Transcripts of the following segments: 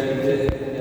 Amen.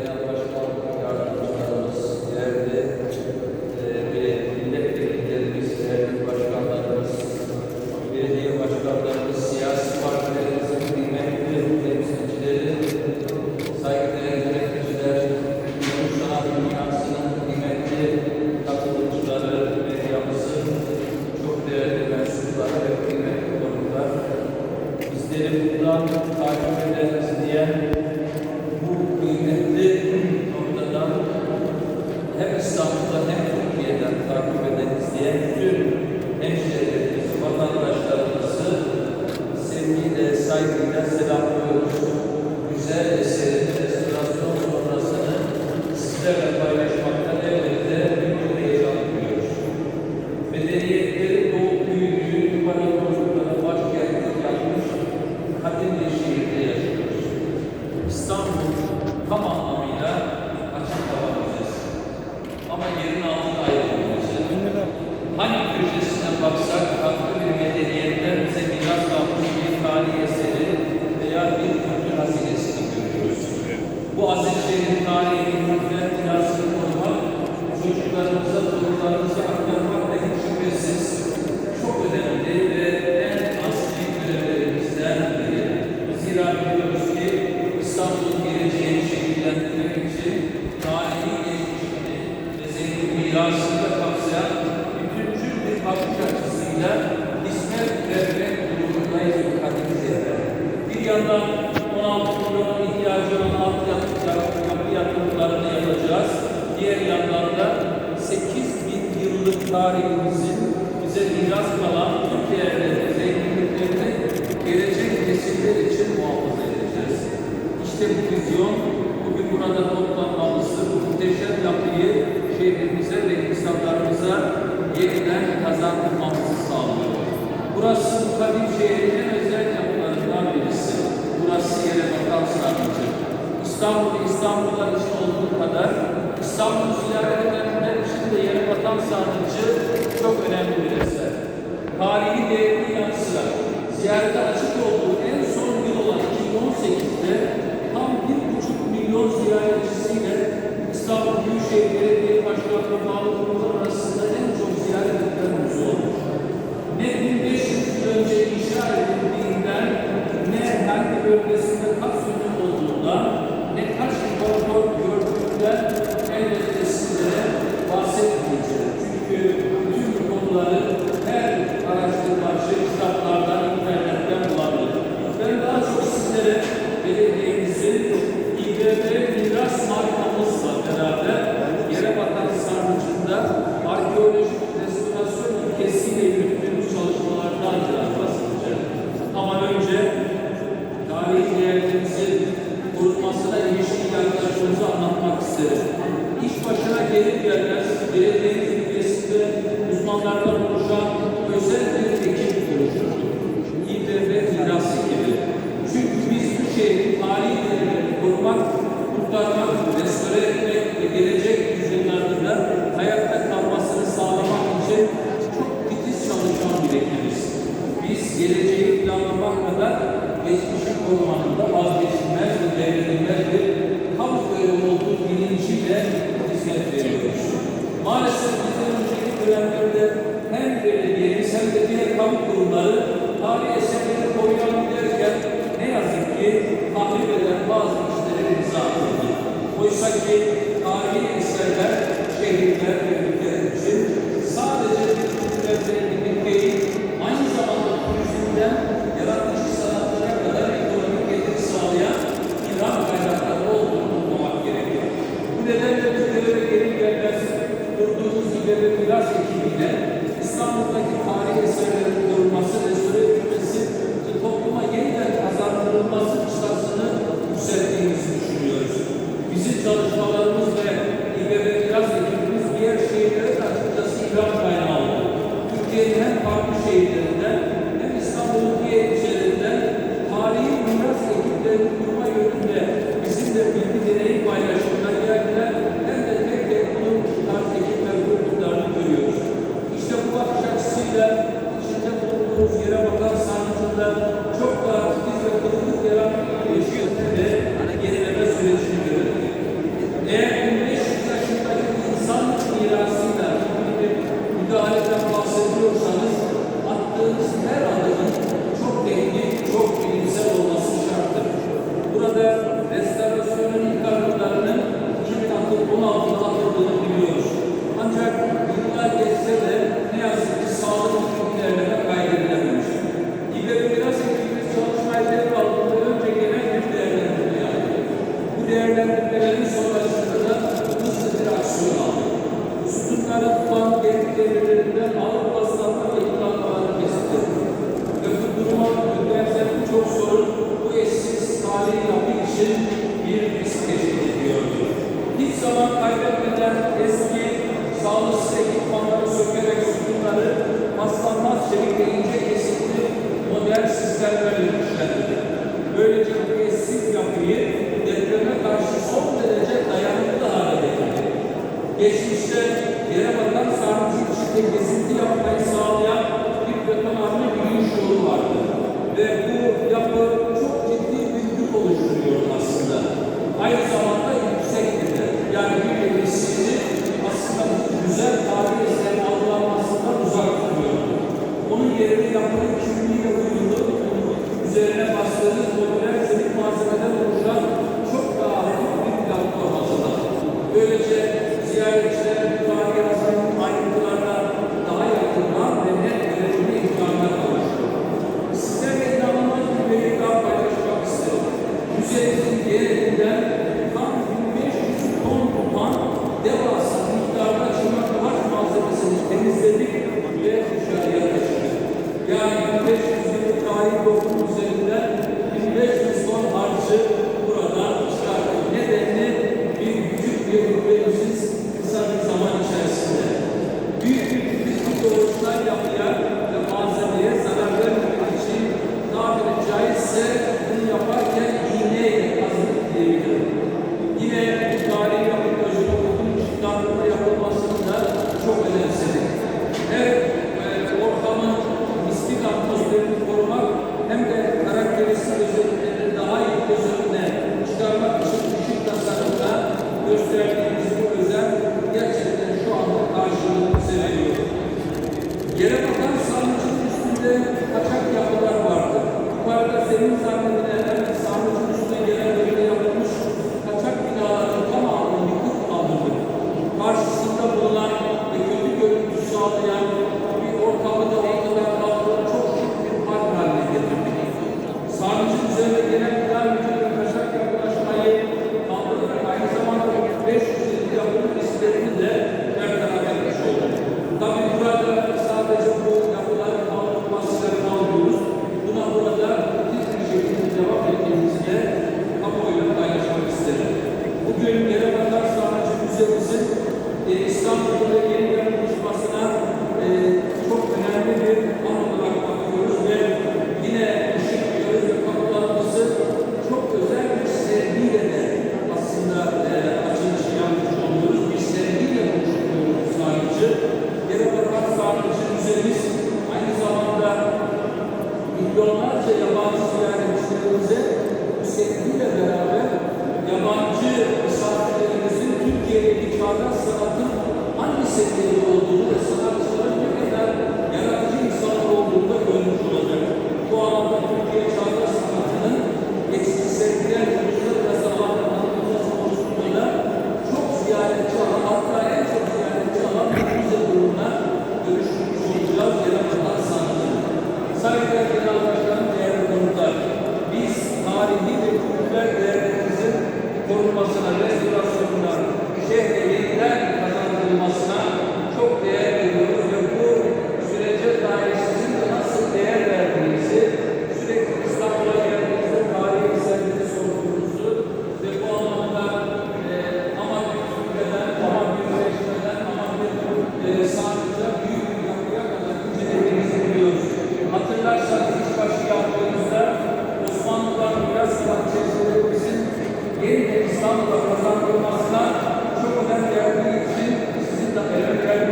arasında hizmet. Bir yandan 16 milyonun ihtiyacı olan alt yapı yatırımlarını yapacağız. Diğer yandan da 8 bin yıllık tarihimizin bize miras kalan Türkiye'de zenginliklerini gelecek nesiller için muhafaza edeceğiz. İşte bu vizyon bugün burada toplanmamızı, bu muhteşem yapıyı şehrimize ve insanlarımıza yeniden kazandırmamız Burası Kadir şehrine özel yapılarından birisi. Burası yere bakan sadece. İstanbul, İstanbul'lar için olduğu kadar İstanbul ziyaret edenler için de yere bakan sarnıcı çok önemli bir eser. Tarihi değerini yansıyan, ziyarete açık olduğu en son yıl olan 2018'de tam bir buçuk milyon ziyaretçisiyle İstanbul Büyükşehir Belediye Başkanlığı Mahmut isterim. İş başına gelir gelmez hubiera votado için bir risk teşkil ediyordu. Hiç zaman kaybetmeden eski sağlıksız ekipmanları sökerek sütunları paslanmaz çelik ve ince kesikli modern sistemler dönüşlendi. Böylece bu kesik yapıyı depreme karşı son derece dayanıklı hale getirdi. Geçmişte yere bakan sarnıcı içinde Böylece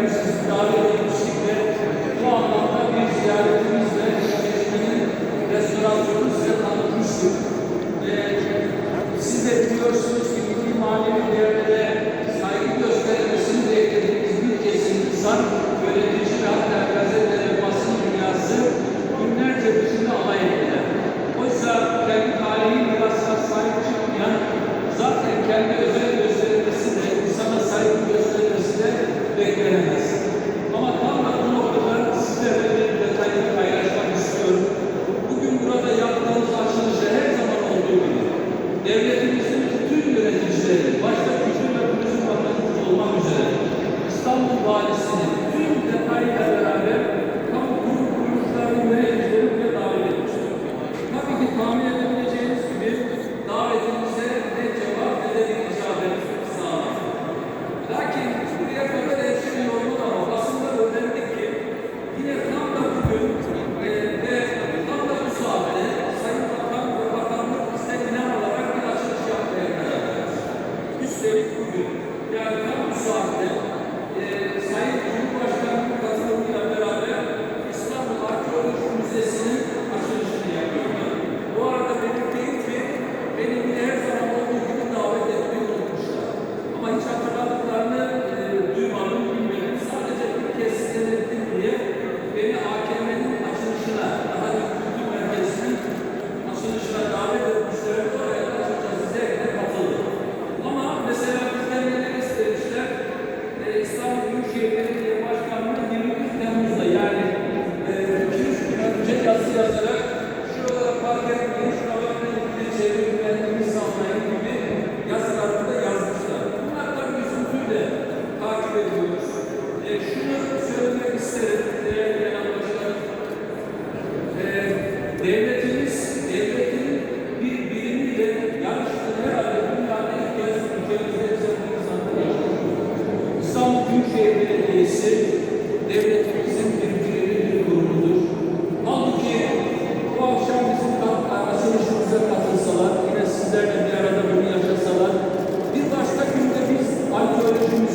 Jesus, God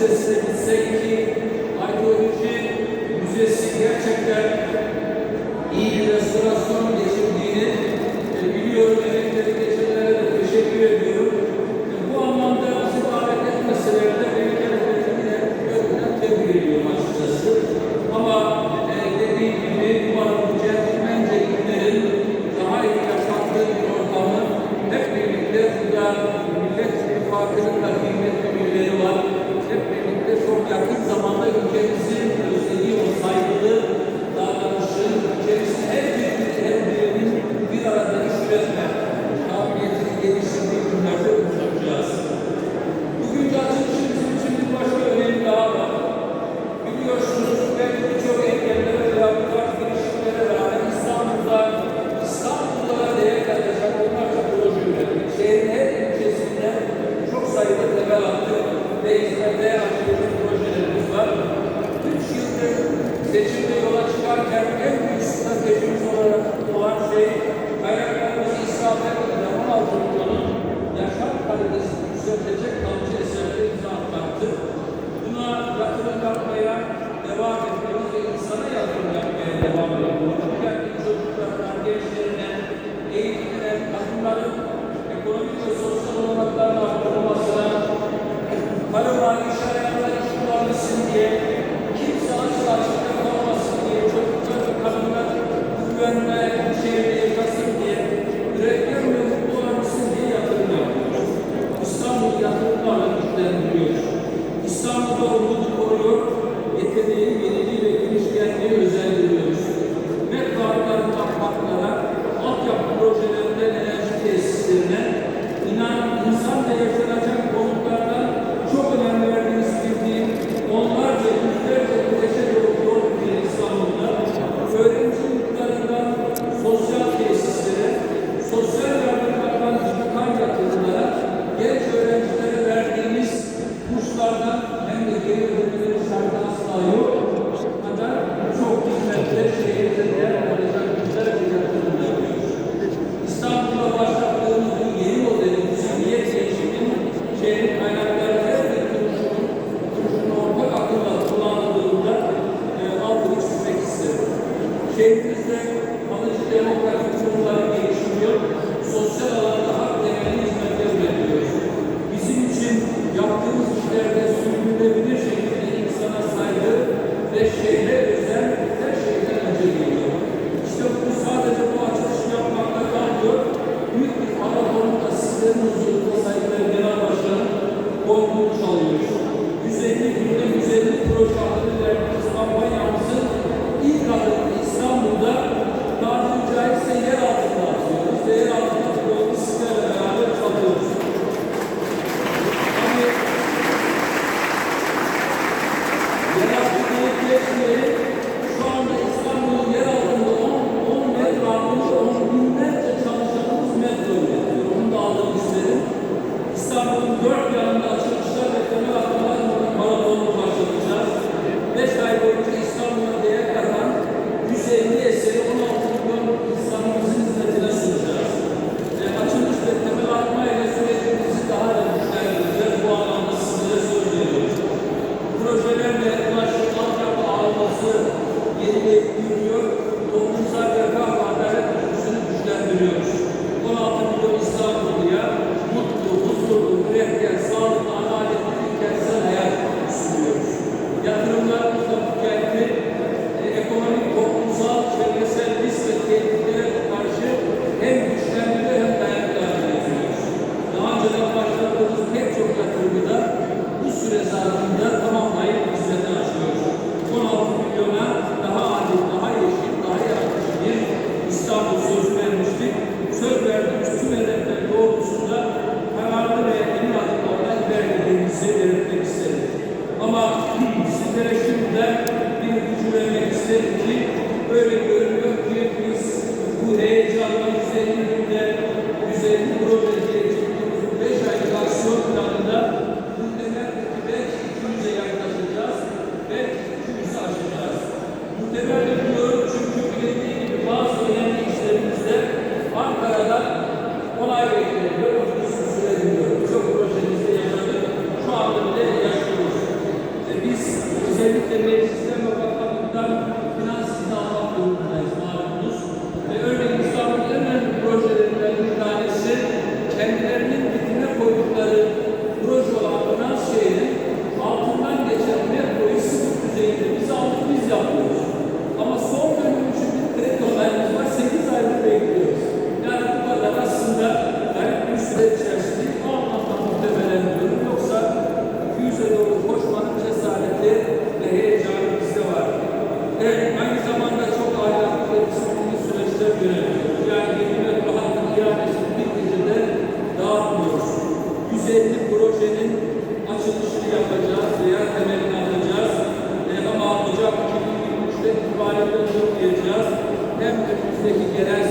gitsek ki Amen. Hepsini şu anda İstanbul'un yer altında 10, metre 10 bin metre konseptli projenin açılışını yapacağız veya temelini atacağız. E, ama Ocak 2023'te itibariyle uygulayacağız. Hem önümüzdeki gelen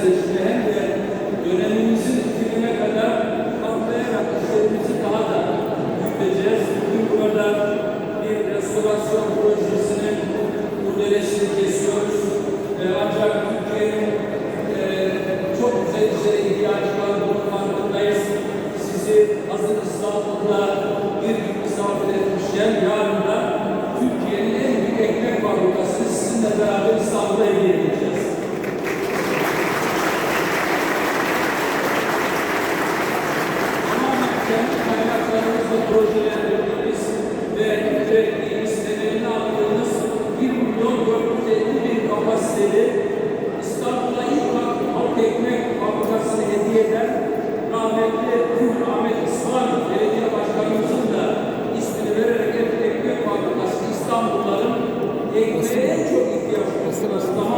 crescimento. Nós temos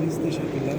misiniz? Teşekkürler.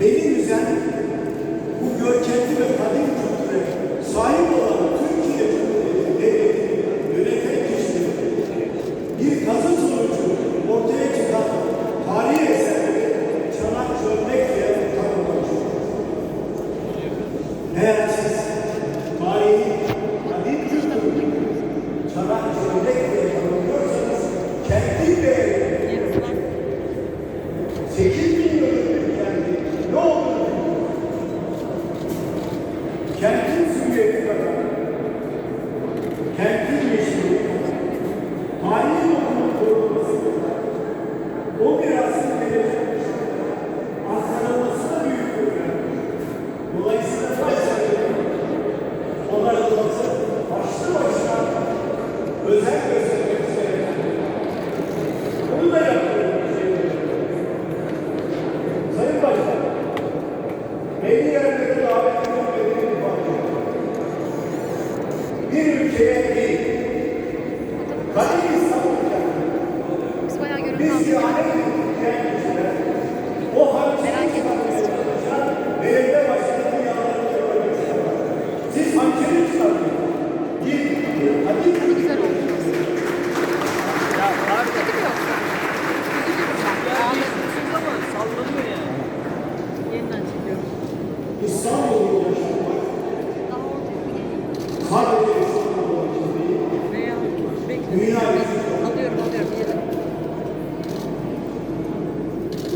Beni üzen bu görkemli ve kadim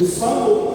O sábado